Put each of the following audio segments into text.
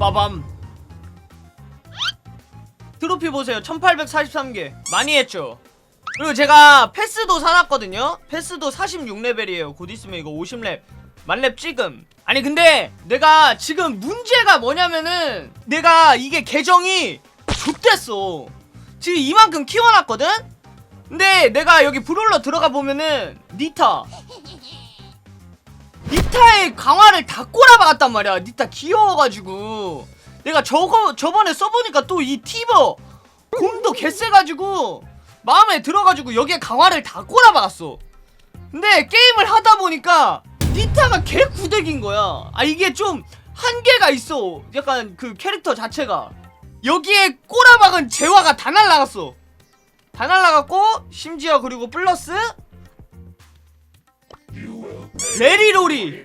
빠밤. 트로피 보세요. 1843개. 많이 했죠? 그리고 제가 패스도 사놨거든요. 패스도 46레벨이에요. 곧 있으면 이거 50렙. 만렙 찍음. 아니 근데 내가 지금 문제가 뭐냐면은 내가 이게 계정이 좆됐어. 지금 이만큼 키워놨거든? 근데 내가 여기 브롤러 들어가 보면은 니타 니타의 강화를 다 꼬라박았단 말이야. 니타 귀여워가지고. 내가 저거 저번에 써보니까 또 이 티버 곰도 개쎄가지고 마음에 들어가지고 여기에 강화를 다 꼬라박았어. 근데 게임을 하다 보니까 니타가 개 구덱인 거야. 아 이게 좀 한계가 있어. 약간 그 캐릭터 자체가. 여기에 꼬라박은 재화가 다 날라갔어. 다 날라갔고 심지어 그리고 플러스 레리로리.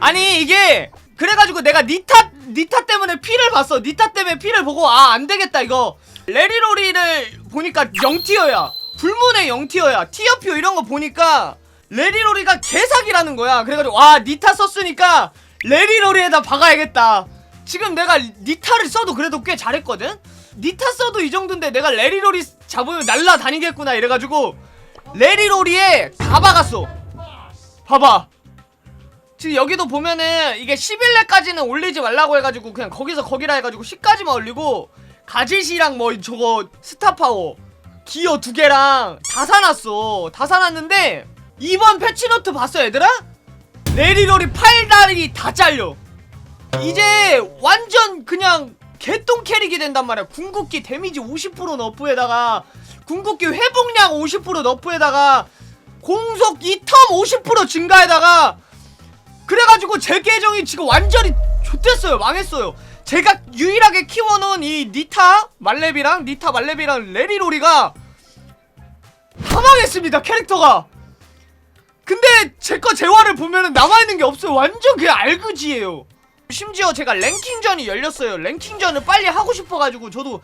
아니 이게 그래가지고 내가 니타 니타 때문에 피를 봤어. 니타 때문에 피를 보고 아 안되겠다 이거. 레리로리를 보니까 0티어야. 불문의 0티어야. 티어표 이런거 보니까 레리로리가 개사기라는 거야. 그래가지고 와 니타 썼으니까 레리로리에다 박아야겠다. 지금 내가 니타를 써도 그래도 꽤 잘했거든? 니타 써도 이 정도인데 내가 레리로리 잡으면 날라다니겠구나 이래가지고 레리로리에 다 박았어. 봐봐 지금 여기도 보면은 이게 11렙까지는 올리지 말라고 해가지고 그냥 거기서 거기라 해가지고 10까지만 올리고 가짓이랑 뭐 저거 스타파워 기어 두 개랑 다 사놨어. 다 사놨는데 이번 패치노트 봤어 얘들아? 레리로리 팔다리 다 잘려. 이제 완전 그냥 개똥 캐릭이 된단 말이야. 궁극기 데미지 50% 너프에다가 궁극기 회복량 50% 너프에다가 공속 2텀 50% 증가에다가 그래가지고 제 계정이 지금 완전히 좋댔어요. 망했어요. 제가 유일하게 키워놓은 이 니타 말렙이랑 니타 말렙이랑 레리로리가 다 망했습니다 캐릭터가. 근데 제 거 재화를 보면은 남아있는 게 없어요. 완전 그냥 알그지예요. 심지어 제가 랭킹전이 열렸어요. 랭킹전을 빨리 하고 싶어가지고 저도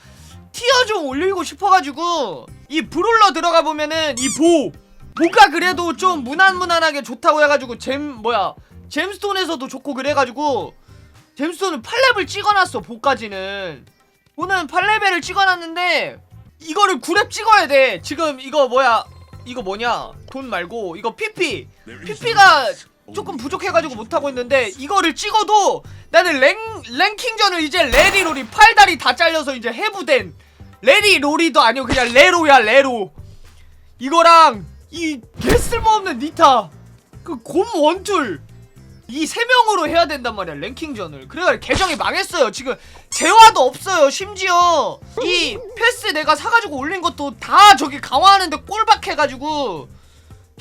티어 좀 올리고 싶어가지고 이 브롤러 들어가 보면은 이 보 보가 그래도 좀 무난무난하게 좋다고 해가지고 잼 뭐야 잼스톤에서도 좋고 그래가지고 잼스톤은 8렙을 찍어놨어 보까지는. 보는 8레벨을 찍어놨는데 이거를 9렙 찍어야 돼. 지금 이거 뭐야? 이거 뭐냐? 돈 말고 이거 PP PP가 조금 부족해가지고 못하고 있는데 이거를 찍어도 나는 랭, 랭킹전을 이제 레리로리 팔다리 다 잘려서 이제 해부된 레리로리도 아니고 그냥 레로야 레로. 이거랑 이 개쓸모없는 니타. 그 곰 원툴 이 세 명으로 해야 된단 말이야 랭킹전을. 그래가 계정이 망했어요. 지금 재화도 없어요 심지어. 이 패스 내가 사가지고 올린 것도 다 저기 강화하는데 꼴박해가지고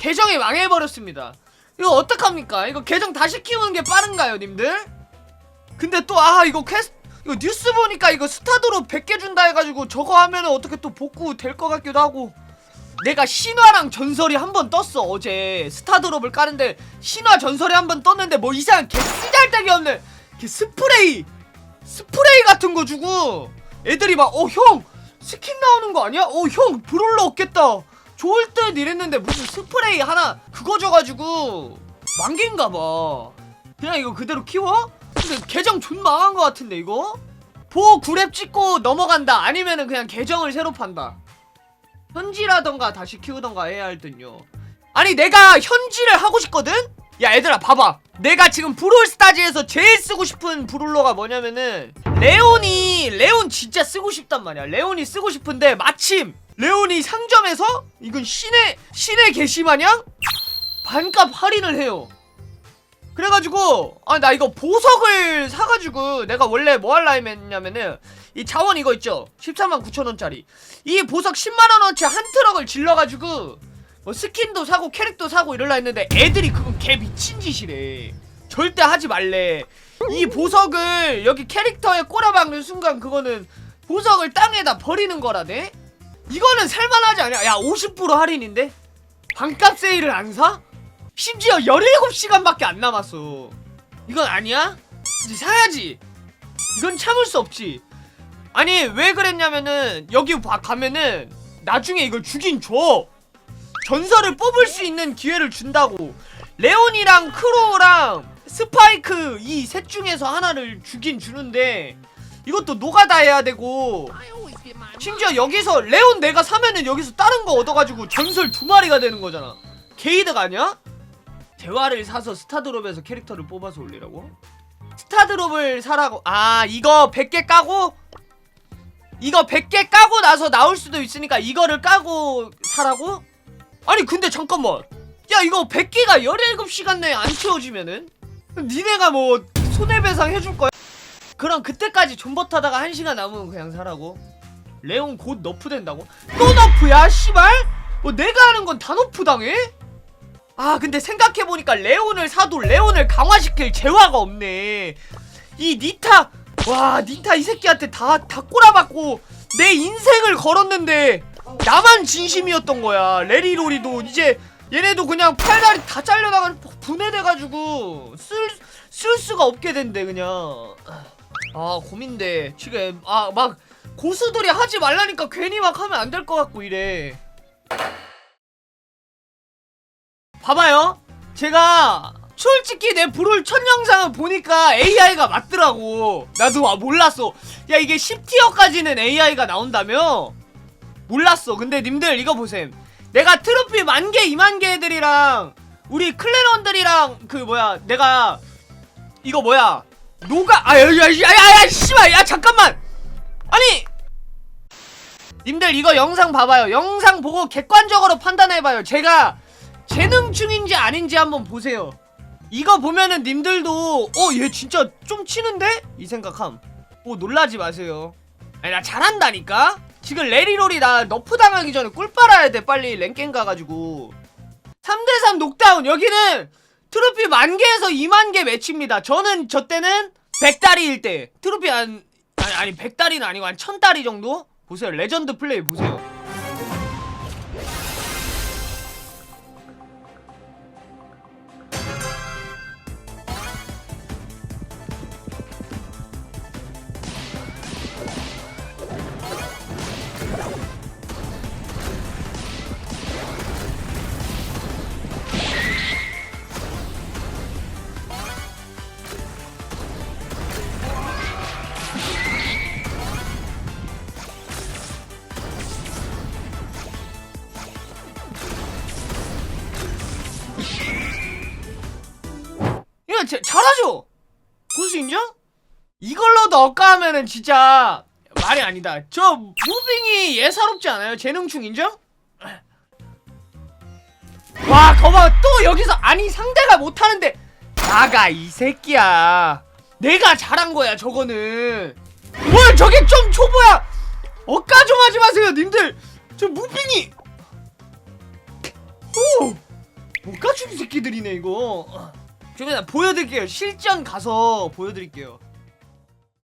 계정이 망해버렸습니다. 이거 어떡합니까? 이거 계정 다시 키우는 게 빠른가요 님들? 근데 또 아 이거 퀘스트 이거 뉴스 보니까 이거 스타드로 100개 준다 해가지고 저거 하면은 어떻게 또 복구 될 것 같기도 하고 내가 신화랑 전설이 한 번 떴어 어제 스타드롭을 까는데 신화 전설이 한 번 떴는데 뭐 이상한 개 쓰잘데기 없는 개 스프레이 스프레이 같은 거 주고 애들이 막 어 형 스킨 나오는 거 아니야? 어 형 브롤러 없겠다 좋을 듯 이랬는데 무슨 스프레이 하나 그거 줘가지고 만개인가 봐 그냥 이거 그대로 키워? 근데 계정 존 망한 거 같은데 이거? 보 9렙 찍고 넘어간다 아니면은 그냥 계정을 새로 판다 현지라던가 다시 키우던가 해야 할 듯요. 아니 내가 현지를 하고 싶거든? 야 얘들아 봐봐. 내가 지금 브롤스타즈에서 제일 쓰고 싶은 브롤러가 뭐냐면은 레온이 레온 진짜 쓰고 싶단 말이야. 레온이 쓰고 싶은데 마침 레온이 상점에서 이건 신의 신의 게시마냥 반값 할인을 해요. 그래가지고 아 나 이거 보석을 사가지고 내가 원래 뭐 할라 했냐면은 이 자원 이거 있죠? 13만 9천원짜리. 이 보석 10만원어치 한 트럭을 질러가지고 뭐 스킨도 사고 캐릭도 사고 이럴라 했는데 애들이 그건 개 미친 짓이래. 절대 하지 말래. 이 보석을 여기 캐릭터에 꼬라박는 순간 그거는 보석을 땅에다 버리는 거라네? 이거는 살만하지 않냐 야 50% 할인인데? 반값 세일을 안 사? 심지어 17시간밖에 안 남았어. 이건 아니야? 이제 사야지. 이건 참을 수 없지 아니 왜 그랬냐면은 여기 봐- 가면은 나중에 이걸 주긴 줘. 전설을 뽑을 수 있는 기회를 준다고. 레온이랑 크로우랑 스파이크 이 셋 중에서 하나를 주긴 주는데 이것도 노가다 해야 되고. 심지어 여기서 레온 내가 사면은 여기서 다른 거 얻어가지고 전설 두 마리가 되는 거잖아. 게이드가 아니야? 대화를 사서 스타드롭에서 캐릭터를 뽑아서 올리라고? 스타드롭을 사라고 아 이거 100개 까고 이거 100개 까고 나서 나올 수도 있으니까 이거를 까고 사라고? 아니 근데 잠깐만 야 이거 100개가 17시간 내에 안 채워지면은 니네가 뭐 손해배상 해줄 거야? 그럼 그때까지 존버 타다가 1시간 남으면 그냥 사라고? 레온 곧 너프 된다고? 또 너프야 씨발? 뭐 내가 하는 건 다 너프 당해? 아 근데 생각해보니까 레온을 사도 레온을 강화시킬 재화가 없네 이 니타 와 니타 이 새끼한테 다, 다 꼬라박고 내 인생을 걸었는데 나만 진심이었던 거야. 레리로리도 이제 얘네도 그냥 팔다리 다 잘려나가 분해돼가지고 쓸, 쓸 수가 없게 된대 그냥. 아 고민돼. 지금 아 막 고수들이 하지 말라니까 괜히 막 하면 안 될 것 같고 이래. 봐봐요. 제가 솔직히 내 브롤 첫 영상을 보니까 AI가 맞더라고. 나도 아, 몰랐어. 야 이게 10티어까지는 AI가 나온다며? 몰랐어. 근데 님들 이거 보셈. 내가 트로피 만개 이만개 애들이랑 우리 클랜원들이랑 그 뭐야 내가 이거 뭐야? 노가 아야야야야야 씨발 야 잠깐만! 아니! 님들 이거 영상 봐봐요. 영상 보고 객관적으로 판단해봐요. 제가 재능충인지 아닌지 한번 보세요 이거 보면은 님들도 어 얘 진짜 좀 치는데? 이 생각함. 뭐 놀라지 마세요. 아니 나 잘한다니까? 지금 레리롤이 나 너프 당하기 전에 꿀 빨아야 돼 빨리. 랭겜 가가지고. 3대3 녹다운. 여기는 트로피 만개에서 2만개 매치입니다. 저는 저 때는 100다리일 때. 트로피 한 아니 아니 100다리는 아니고 한 1000다리 정도? 보세요. 레전드 플레이 보세요 제, 잘하죠? 고수 인정? 이걸로도 억까하면은 진짜 말이 아니다. 저 무빙이 예사롭지 않아요? 재능충 인정? 와, 거봐 또 여기서 아니 상대가 못하는데 나가 이 새끼야. 내가 잘한 거야 저거는. 뭘 저게 좀 초보야. 억까 좀 하지 마세요, 님들. 저 무빙이. 오, 주는 새끼들이네 이거. 좀 이따 보여드릴게요. 실전 가서 보여드릴게요.